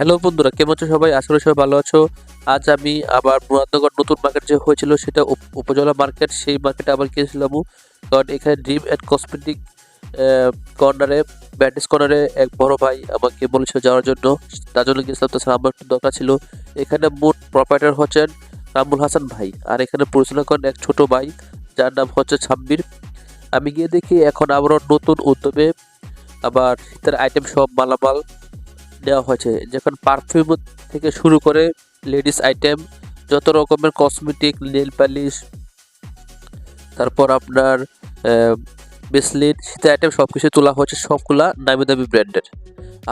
Hello বন্ধুরা, কেমন আছো সবাই? আশা করি সবাই ভালো আছো। আজ আমি আবার মুরাদনগর নতুন মার্কেট যে হয়েছিল সেটা উপ- উপজেলা মার্কেট সেই মার্কেটে আবার গিয়েছিলাম কারণ এখানে ড্রিম অ্যান্ড কসমেটিক কর্নারে ব্যান্ডেজ কর্নারে এক বড় ভাই আমাকে বলেছিল যাওয়ার জন্য। তার জন্য গিয়েছিলাম তাছাড়া আমার একটু দরকার ছিল। এখানে মোট প্রপারেটর হচ্ছেন রামুল হাসান ভাই। আর এখানে পরিচালনা করেন এক ছোট ভাই, যার নাম হচ্ছে ছাব্বির। আমি গিয়ে দেখি এখন আবারও নতুন উদ্যমে আবার শীতের আইটেম সব মালামাল দেওয়া হয়েছে, যেখানে পারফিউম থেকে শুরু করে লেডিস আইটেম যত রকমের কসমেটিক নেল পালিশ তারপর আপনার ব্রেসলেট শীতের আইটেম সব কিছু তোলা হয়েছে সবগুলা নামি দামি ব্র্যান্ডের।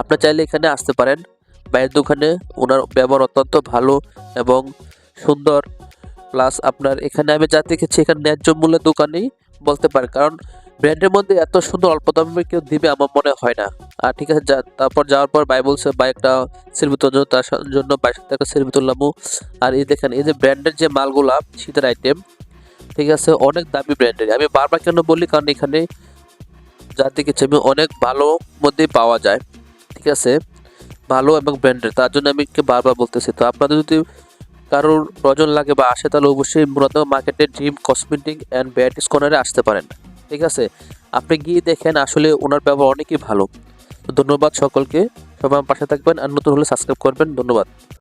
আপনার চাইলে এখানে আসতে পারেন। বাইরের দোকানে ওনার ব্যবহার অত্যন্ত ভালো এবং সুন্দর। প্লাস আপনার এখানে আমি যা দেখেছি, এখানে ন্যায্য মূল্যের দোকানেই বলতে পারেন। কারণ ব্র্যান্ডের মধ্যে এত সুন্দর অল্প দামে কেউ দিবে আমার মনে হয় না। আর ঠিক আছে, যা, তারপর যাওয়ার পর ভাই বলছে ভাই একটা সেলফি তার জন্য বাইশ টাকা সেলফি তুললামও আর এই দেখেন, এই যে ব্র্যান্ডের যে মালগুলা, শীতের আইটেম ঠিক আছে, অনেক দামি ব্র্যান্ডের। আমি বারবার কেন বলি, কারণ এখানে যা দেখেছি আমি অনেক ভালো মধ্যেই পাওয়া যায়, ঠিক আছে, ভালো এবং ব্র্যান্ডের। তার জন্য আমি বারবার বলতেছি। তো আপনাদের যদি কারোর প্রয়োজন লাগে বা আসে, তাহলে অবশ্যই মূলত মার্কেটে ড্রিম কসমেটিক অ্যান্ড ব্যাটিস কর্নারে আসতে পারেন। ঠিক আছে? আপনি গিয়ে দেখেন আসলে ওনার ব্যবহার অনেকই ভালো। ধন্যবাদ সকলকে। সবাই আমার পাশে থাকবেন আর নতুন হলে সাবস্ক্রাইব করবেন। ধন্যবাদ।